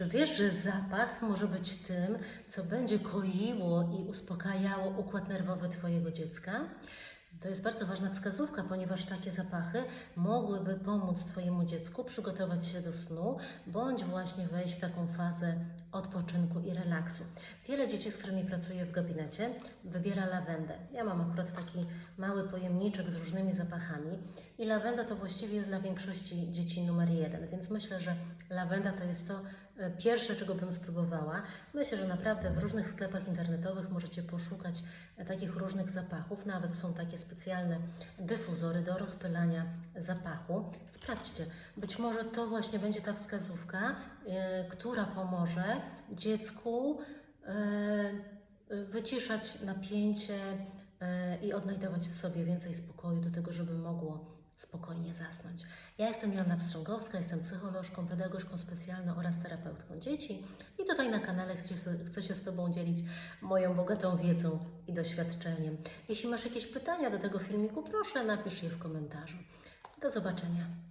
Czy wiesz, że zapach może być tym, co będzie koiło i uspokajało układ nerwowy Twojego dziecka? To jest bardzo ważna wskazówka, ponieważ takie zapachy mogłyby pomóc Twojemu dziecku przygotować się do snu, bądź właśnie wejść w taką fazę odpoczynku i relaksu. Wiele dzieci, z którymi pracuję w gabinecie, wybiera lawendę. Ja mam akurat taki mały pojemniczek z różnymi zapachami i lawenda to właściwie jest dla większości dzieci numer jeden, więc myślę, że lawenda to jest to pierwsze, czego bym spróbowała. Myślę, że naprawdę w różnych sklepach internetowych możecie poszukać e, takich różnych zapachów. Nawet są takie specjalne dyfuzory do rozpylania zapachu. Sprawdźcie, być może to właśnie będzie ta wskazówka, e, która pomoże dziecku e, wyciszać napięcie e, i odnajdować w sobie więcej spokoju do tego, żeby mogło spokojnie zasnąć. Ja jestem Joanna Pstrągowska, jestem psycholożką, pedagogzką specjalną oraz terapeutką dzieci i tutaj na kanale chcę, chcę się z Tobą dzielić moją bogatą wiedzą i doświadczeniem. Jeśli masz jakieś pytania do tego filmiku, proszę napisz je w komentarzu. Do zobaczenia.